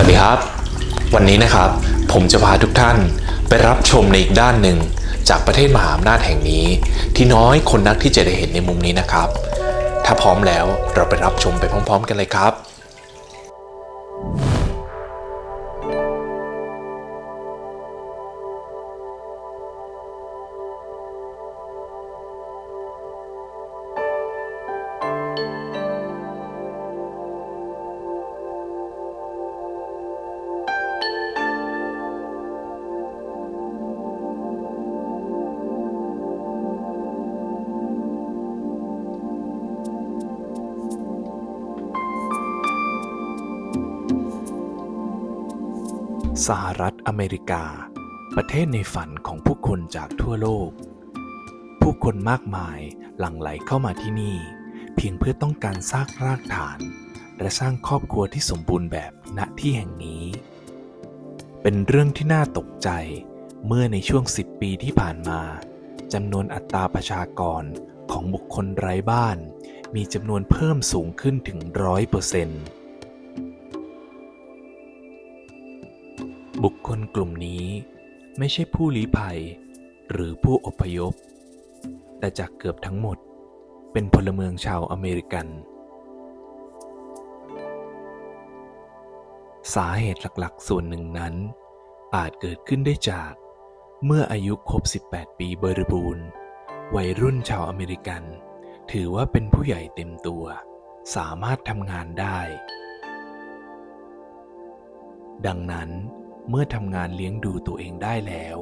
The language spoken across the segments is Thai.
วัสดีครับ วันนี้นะครับ ผมจะพาทุกท่านไปรับชมในอีกด้านหนึ่ง จากประเทศมหาอำนาจแห่งนี้ ที่น้อยคนนักที่จะได้เห็นในมุมนี้นะครับ ถ้าพร้อมแล้วเราไปรับชมไปพร้อม ๆ กันเลยครับ สหรัฐอเมริกา ประเทศในฝันของผู้คนจากทั่วโลก ผู้คนมากมายหลั่งไหลเข้ามาที่นี่ เพียงเพื่อต้องการสร้างรากฐาน และสร้างครอบครัวที่สมบูรณ์แบบณที่แห่งนี้ เป็นเรื่องที่น่าตกใจเมื่อในช่วง 10 ปีที่ผ่านมาจำนวนอัตราประชากรของบุคคลไร้บ้าน มีจำนวนเพิ่มสูงขึ้นถึงร้อยเปอร์เซ็นต์ บุคคลกลุ่มนี้ไม่ใช่ผู้ลี้ภัย หรือผู้อพยพ แต่จากเกือบทั้งหมดเป็นพลเมืองชาวอเมริกัน สาเหตุหลักๆ ส่วนหนึ่งนั้น อาจเกิดขึ้นได้จากเมื่ออายุครบ 18 ปีบริบูรณ์ วัยรุ่นชาวอเมริกัน ถือว่าเป็นผู้ใหญ่เต็มตัว สามารถทำงานได้ ดังนั้น เมื่อทำงานเลี้ยงดูตัวเองได้แล้ว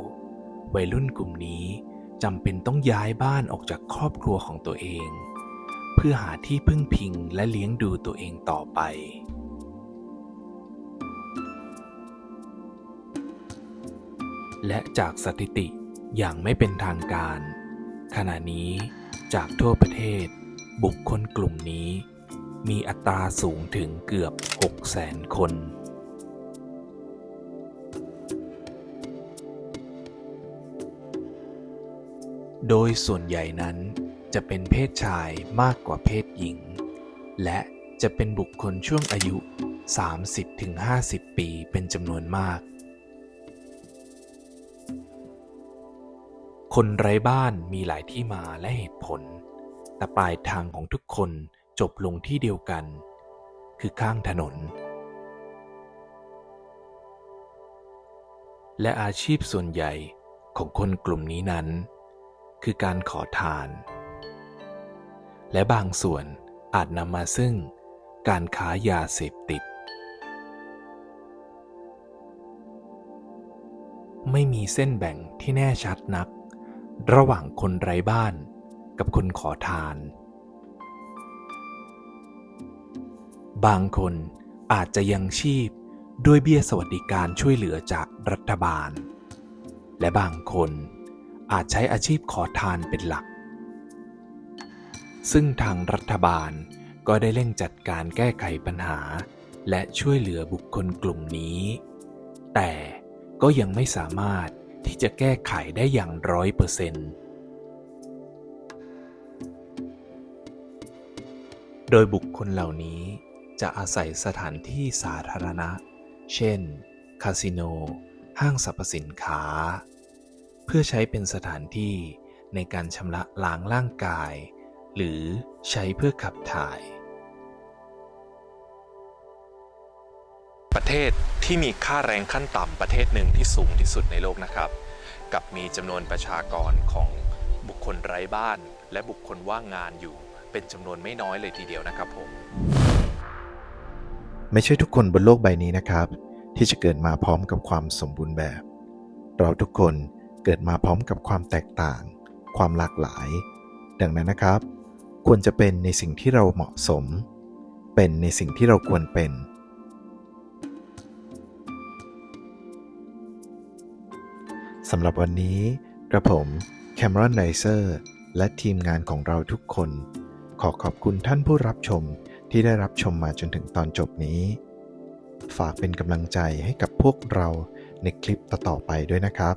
วัยรุ่นกลุ่มนี้จำเป็นต้องย้ายบ้านออกจากครอบครัวของตัวเอง เพื่อหาที่พึ่งพิงและเลี้ยงดูตัวเองต่อไป และจากสถิติอย่างไม่เป็นทางการ ขณะนี้จากทั่วประเทศ บุคคลกลุ่มนี้ มีอัตราสูงถึงเกือบ 6 0 0 0 0 0 คน โดยส่วนใหญ่นั้นจะเป็นเพศชายมากกว่าเพศหญิง และจะเป็นบุคคลช่วงอายุ 30-50 ปีเป็นจำนวนมาก คนไร้บ้านมีหลายที่มาและเหตุผล แต่ปลายทางของทุกคนจบลงที่เดียวกัน คือข้างถนน และอาชีพส่วนใหญ่ของคนกลุ่มนี้นั้น คือการขอทาน และบางส่วนอาจนำมาซึ่งการค้ายาเสพติด ไม่มีเส้นแบ่งที่แน่ชัดนัก ระหว่างคนไร้บ้านกับคนขอทาน บางคนอาจจะยังชีพด้วยเบี้ยสวัสดิการช่วยเหลือจากรัฐบาล และบางคน อาจใช้อาชีพขอทานเป็นหลัก ซึ่งทางรัฐบาลก็ได้เร่งจัดการแก้ไขปัญหา และช่วยเหลือบุคคลกลุ่มนี้ แต่ก็ยังไม่สามารถที่จะแก้ไขได้อย่างร้อยเปอร์เซ็นต์โดยบุคคลเหล่านี้จะอาศัยสถานที่สาธารณะ เช่น คาสิโน ห้างสรรพสินค้า เพื่อใช้เป็นสถานที่ในการชำระล้างร่างกาย หรือใช้เพื่อขับถ่าย ประเทศที่มีค่าแรงขั้นต่ำประเทศหนึ่งที่สูงที่สุดในโลกนะครับ กับมีจำนวนประชากรของบุคคลไร้บ้าน และบุคคลว่างงานอยู่ เป็นจำนวนไม่น้อยเลยทีเดียวนะครับผม ไม่ใช่ทุกคนบนโลกใบนี้นะครับ ที่จะเกิดมาพร้อมกับความสมบูรณ์แบบ เราทุกคน เกิดมาพร้อมกับความแตกต่าง ความหลากหลาย ดังนั้นนะครับ ควรจะเป็นในสิ่งที่เราเหมาะสม เป็นในสิ่งที่เราควรเป็น สำหรับวันนี้กระผมแคมรอนไนเซอร์และทีมงานของเราทุกคน ขอขอบคุณท่านผู้รับชมที่ได้รับชมมาจนถึงตอนจบนี้ ฝากเป็นกำลังใจให้กับพวกเราในคลิปต่อๆไปด้วยนะครับ